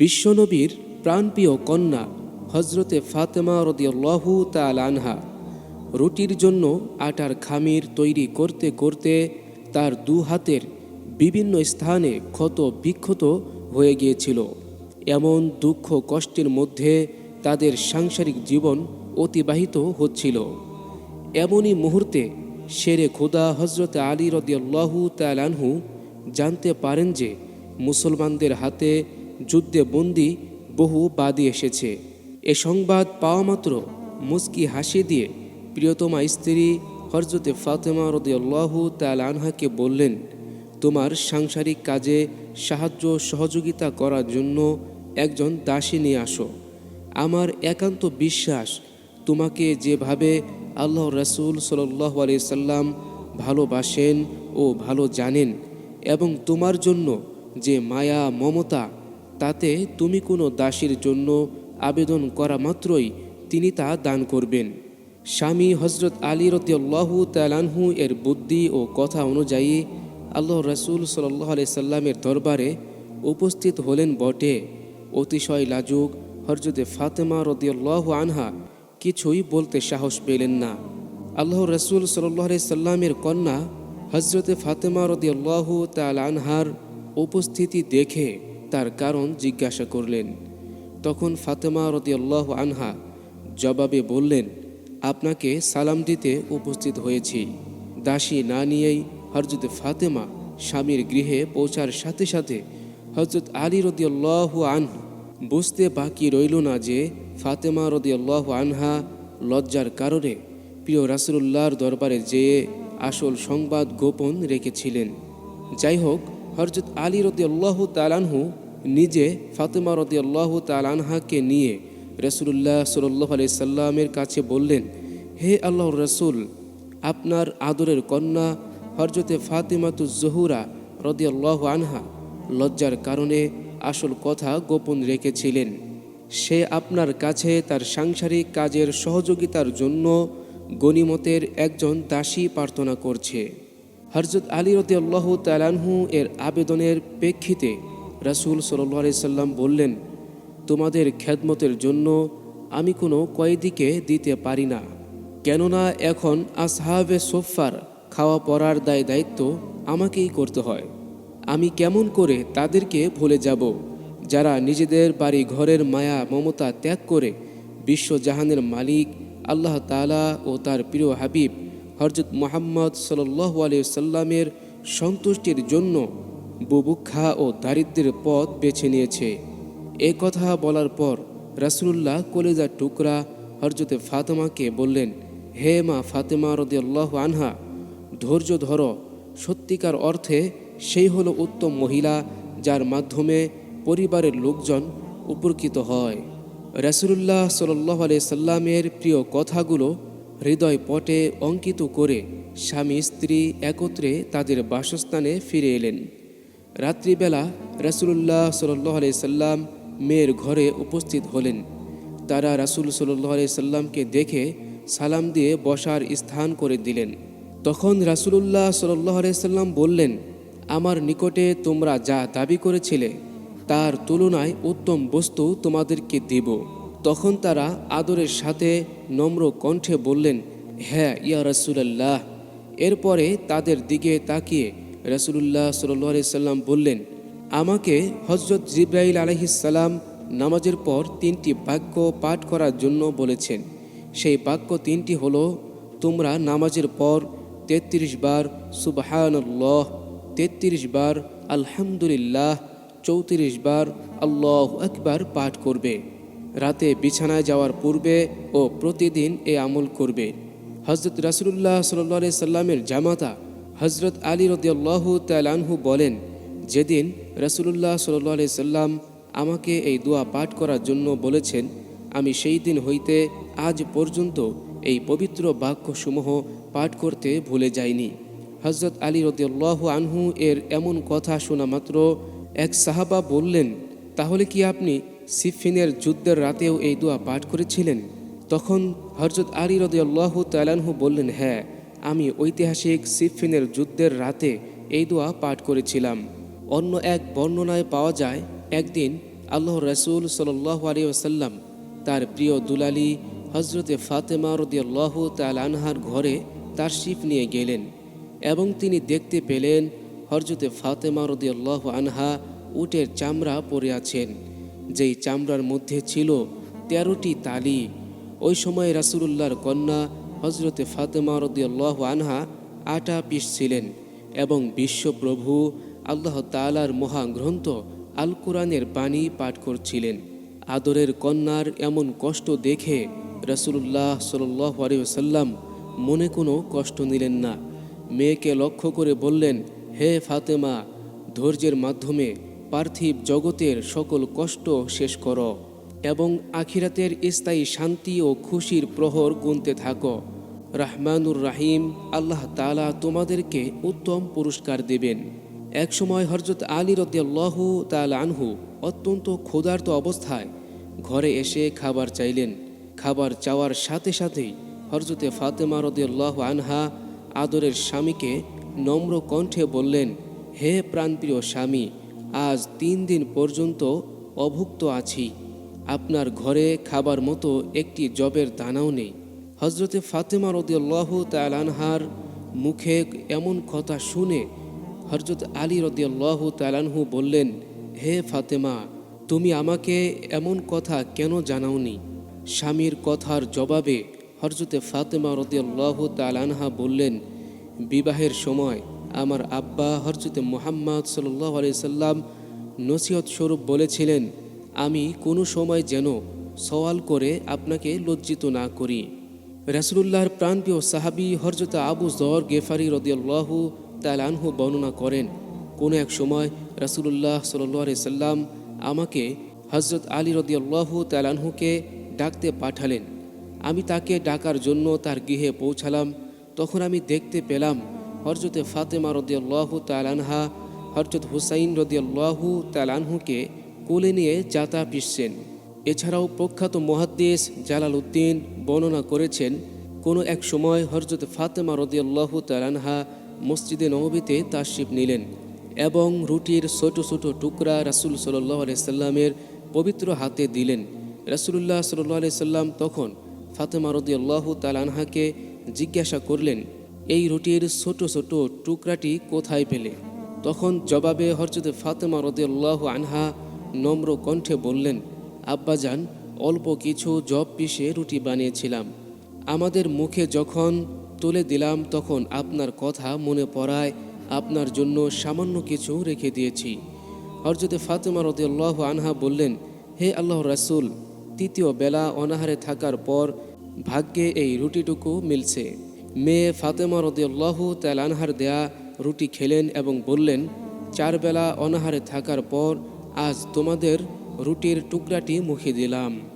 বিশ্বনবীর প্রাণপ্রিয় কন্যা হজরতে ফাতেমা রদিয়াল্লাহু তাল আনহা রুটির জন্য আটার খামির তৈরি করতে করতে তার দু হাতের বিভিন্ন স্থানে ক্ষত বিক্ষত হয়ে গিয়েছিল। এমন দুঃখ কষ্টের মধ্যে তাদের সাংসারিক জীবন অতিবাহিত হচ্ছিল। এমনই মুহূর্তে শেরে খোদা হজরত আলী রদিয়াল্লাহু তালানহু জানতে পারেন যে মুসলমানদের হাতে যুদ্ধে বন্দি বহু বাদী এসেছে। এ সংবাদ পাওয়া মাত্র মুস্কি হাসি দিয়ে প্রিয়তমা স্ত্রী হরজতে ফাতেমা রদিয়াল্লাহু তালানহাকে বললেন, তোমার সাংসারিক কাজে সাহায্য সহযোগিতা করার জন্য একজন দাসী নিয়ে আসো। আমার একান্ত বিশ্বাস, তোমাকে যেভাবে আল্লাহ রসুল সাল্লাহ সাল্লাম ভালোবাসেন ও ভালো জানেন এবং তোমার জন্য যে মায়া, মমতা তাতে তুমি কোনো দাসীর জন্য আবেদন করা মাত্রই তিনি তা দান করবেন। স্বামী হজরত আলী রতিয়াল্লাহু তালানহু এর বুদ্ধি ও কথা অনুযায়ী আল্লাহ রসুল সাল্লাহ সাল্লামের দরবারে উপস্থিত হলেন বটে। অতিশয় লাজুক হরজতে ফাতেমা রদিয়াল্লাহ আনহা কিছুই বলতে সাহস পেলেন না। আল্লাহ রসুল সাল্লাহ সাল্লামের কন্যা হজরতে ফাতেমা রদিয়াল্লাহ তাল আনহার উপস্থিতি দেখে তার কারণ জিজ্ঞাসা করলেন। তখন ফাতেমা রদিয়াল্লাহ আনহা জবাবে বললেন, আপনাকে সালাম দিতে উপস্থিত হয়েছি। দাসী না নিয়েই হরজত ফাতেমা স্বামীর গৃহে পৌঁছার সাথে সাথে হজরত আলী রদিয়াল্লাহ আন বুঝতে বাকি রইল না যে ফাতেমা রদিয়াল্লাহ আনহা লজ্জার কারণে প্রিয় রাসুল্লাহর দরবারে যেয়ে আসল সংবাদ গোপন রেখেছিলেন। যাই হোক হরজত আলী রদিয়াল্লাহ তালানহু নিজে ফাতেমা রদিয়াল্লাহ তালানহাকে নিয়ে রসুল্লাহ সাল্লাহ আলি সাল্লামের কাছে বললেন, হে আল্লাহ রসুল, আপনার আদরের কন্যা হরজতে ফাতেমাতু জহুরা রদিয়াল্লাহ আনহা লজ্জার কারণে আসল কথা গোপন রেখেছিলেন। সে আপনার কাছে তার সাংসারিক কাজের সহযোগিতার জন্য গনিমতের একজন দাসী প্রার্থনা করছে। হরজত আলী রদিয়াল্লাহ তালানহু এর আবেদনের প্রেক্ষিতে রাসুল সাল্লি সাল্লাম বললেন, তোমাদের খ্যাদমতের জন্য আমি কোনো কয়েদিকে দিতে পারি না। কেননা এখন আসহাবে সোফার খাওয়া পড়ার দায় দায়িত্ব আমাকেই করতে হয়। আমি কেমন করে তাদেরকে ভুলে যাব, যারা নিজেদের বাড়ি ঘরের মায়া মমতা ত্যাগ করে বিশ্বজাহানের মালিক আল্লাহ তালা ও তার প্রিয় হাবিব হরজত মোহাম্মদ সাল্লাহ সাল্লামের সন্তুষ্টির জন্য বুবুক্ষা ও দারিদ্রের পথ বেছে নিয়েছে। এ কথা বলার পর রাসুল্লাহ কলেজার টুকরা হরজতে ফাতেমাকে বললেন, হে মা ফাতেমা রদিয়াল্লাহ আনহা, ধৈর্য ধরো। সত্যিকার অর্থে সেই হলো উত্তম মহিলা যার মাধ্যমে পরিবারের লোকজন উপকৃত হয়। রাসুলুল্লাহ সাল্লাহ সাল্লামের প্রিয় কথাগুলো হৃদয় পটে অঙ্কিত করে স্বামী স্ত্রী একত্রে তাদের বাসস্থানে ফিরে এলেন। রাত্রিবেলা রাসুলুল্লাহ সাল্লাহ সাল্লাম মেয়ের ঘরে উপস্থিত হলেন। তারা রাসুল সাল্লাহ সাল্লামকে দেখে সালাম দিয়ে বসার স্থান করে দিলেন। তখন রাসুলুল্লাহ সাল্লাহ সাল্লাম বললেন, আমার নিকটে তোমরা যা দাবি করেছিলে, তার তুলনায় উত্তম বস্তু তোমাদেরকে দেব। তখন তারা আদরের সাথে নম্র কণ্ঠে বললেন হ্যাঁ ইয়া রসুলাল্লাহ। এরপরে তাদের দিকে তাকিয়ে রসুল্লাহ সাল্লি সাল্লাম বললেন, আমাকে হজরত জিব্রাইল আলহিসাল্লাম নামাজের পর তিনটি বাক্য পাঠ করার জন্য বলেছেন। সেই বাক্য তিনটি হল, তোমরা নামাজের পর তেত্রিশ বার সুবাহানল্লাহ, তেত্রিশ বার আলহামদুলিল্লাহ, চৌত্রিশ বার আল্লাহ আকবার পাঠ করবে। রাতে বিছানায় যাওয়ার পূর্বে ও প্রতিদিন এ আমল করবে। হজরত রাসুল্লাহ সাল্লি সাল্লামের জামাতা হজরত আলী রদিয়াল্লাহ তালানহু বলেন, যেদিন রসুল্লাহ সাল্লি সাল্লাম আমাকে এই দোয়া পাঠ করার জন্য বলেছেন, আমি সেই দিন হইতে আজ পর্যন্ত এই পবিত্র বাক্যসমূহ পাঠ করতে ভুলে যাইনি। হজরত আলী রদিয়াল্লাহ আনহু এর এমন কথা শোনা মাত্র এক সাহাবা বললেন, তাহলে কি আপনি সিফিনের যুদ্ধের রাতেও এই দোয়া পাঠ করেছিলেন। তখন হজরত আলী রদিয়াল্লাহ তালানহু বললেন হ্যাঁ আমি ঐতিহাসিক সিফিনের যুদ্ধের রাতে এই দোয়া পাঠ করেছিলাম। অন্য এক বর্ণনায় পাওয়া যায়, একদিন আল্লাহ রসুল সাল্লাহ আলী ওসাল্লাম তার প্রিয় দুলালি হজরতে ফাতেমা রদিয়াল্লাহ তাল আনহার ঘরে তার শিফ নিয়ে গেলেন এবং তিনি দেখতে পেলেন হরজতে ফাতেমা রদিয়াল্লাহ আনহা উটের চামড়া পরে আছেন। যেই চামড়ার মধ্যে ছিল তেরোটি তালি, ওই সময় রাসুলুল্লাহর কন্যা হজরতে ফাতেমা রদিয়াল্লাহ আনহা আটা পিসছিলেন এবং বিশ্বপ্রভু আল্লাহ তালার মহাগ্রন্থ আল কোরআনের বাণী পাঠ করছিলেন। আদরের কন্যার এমন কষ্ট দেখে রসুল্লাহ সাল্লাহ আলিয়াল্লাম মনে কোনো কষ্ট নিলেন না। মেয়েকে লক্ষ্য করে বললেন, হে ফাতেমা, ধৈর্যের মাধ্যমে পার্থিব জগতের সকল কষ্ট শেষ করো এবং আখিরাতের স্থায়ী শান্তি ও খুশির প্রহর গুনতে থাকো। রাহমানুর রাহিম, আল্লাহ তালা তোমাদেরকে উত্তম পুরস্কার দেবেন। একসময় হরজত আলী রদিয়াল্লাহ তাল আনহু অত্যন্ত ক্ষুধার্ত অবস্থায় ঘরে এসে খাবার চাইলেন। খাবার চাওয়ার সাথে সাথেই হরজতে ফাতেমা রদিয়াল্লাহ আনহা আদরের স্বামীকে নম্র কণ্ঠে বললেন, হে প্রাণপ্রিয় স্বামী আজ তিন দিন পর্যন্ত অভুক্ত আছি। আপনার ঘরে খাবার মতো একটি জবের দানাও নেই। হজরতে ফাতেমা রদিয়াল্লাহ তালানহার মুখে এমন কথা শুনে হজরত আলী রদিয়াল্লাহ তালানহু বললেন, হে ফাতেমা, তুমি আমাকে এমন কথা কেন জানাওনি? স্বামীর কথার জবাবে হরজতে ফাতেমা রদিয়াল্লাহ তালানহা বললেন, বিবাহের সময় আমার আব্বা হরজতে মোহাম্মদ সাল্লাহ আলি সাল্লাম নসিহত স্বরূপ বলেছিলেন, আমি কোনো সময় যেন সওয়াল করে আপনাকে লজ্জিত না করি। রাসুলুল্লাহর প্রাণপ্রিয় সাহাবি হরজত আবু জর গেফারি রদিয়াল্লাহু তালানহু বর্ণনা করেন, কোনো এক সময় রাসুলুল্লাহ সাল্লি সাল্লাম আমাকে হজরত আলী রদিয়াল্লাহু তালানহুকে ডাকতে পাঠালেন। আমি তাকে ডাকার জন্য তার গৃহে পৌঁছালাম। তখন আমি দেখতে পেলাম হরজতে ফাতেমা রদিয়াল্লাহু তালানহা হরজত হুসাইন রদিয়াল্লাহু তালানহুকে কোলে নিয়ে যাতা পিসছেন। এছাড়াও প্রখ্যাত মহাদ্দেশ জালাল উদ্দিন বর্ণনা করেছেন, কোনো এক সময় হরজত ফাতেমা রদিয়াল্লাহু তালানহা মসজিদে নবীতে তাশিফ নিলেন এবং রুটির ছোট ছোট টুকরা রাসুল সাল্লাহ সাল্লামের পবিত্র হাতে দিলেন। রাসুলুল্লাহ সাল্লাহ সাল্লাম তখন ফাতেমা রদিয়াল্লাহু তালানহাকে জিজ্ঞাসা করলেন এই রুটির ছোট ছোট টুকরাটি কোথায় পেলে? তখন জবাবে হরজতে ফাতেমা রদিয়াল্লাহু আনহা নম্র কণ্ঠে বললেন, আব্বাজান, অল্প কিছু জব পিষে রুটি বানিয়েছিলাম। আমাদের মুখে যখন তুলে দিলাম, তখন আপনার কথা মনে পড়ায় আপনার জন্য সামান্য কিছু রেখে দিয়েছি। হরজতে ফাতেমা রদিয়াল্লাহ আনহা বললেন, হে আল্লাহ রাসুল, তৃতীয় বেলা অনাহারে থাকার পর ভাগ্যে এই রুটিটুকু মিলছে। মেয়ে ফাতেমা রদিয়াল্লাহ আনহার দেয়া রুটি খেলেন এবং বললেন চার বেলা অনাহারে থাকার পর আজ তোমাদের রুটির টুকরাটি মুখে দিলাম।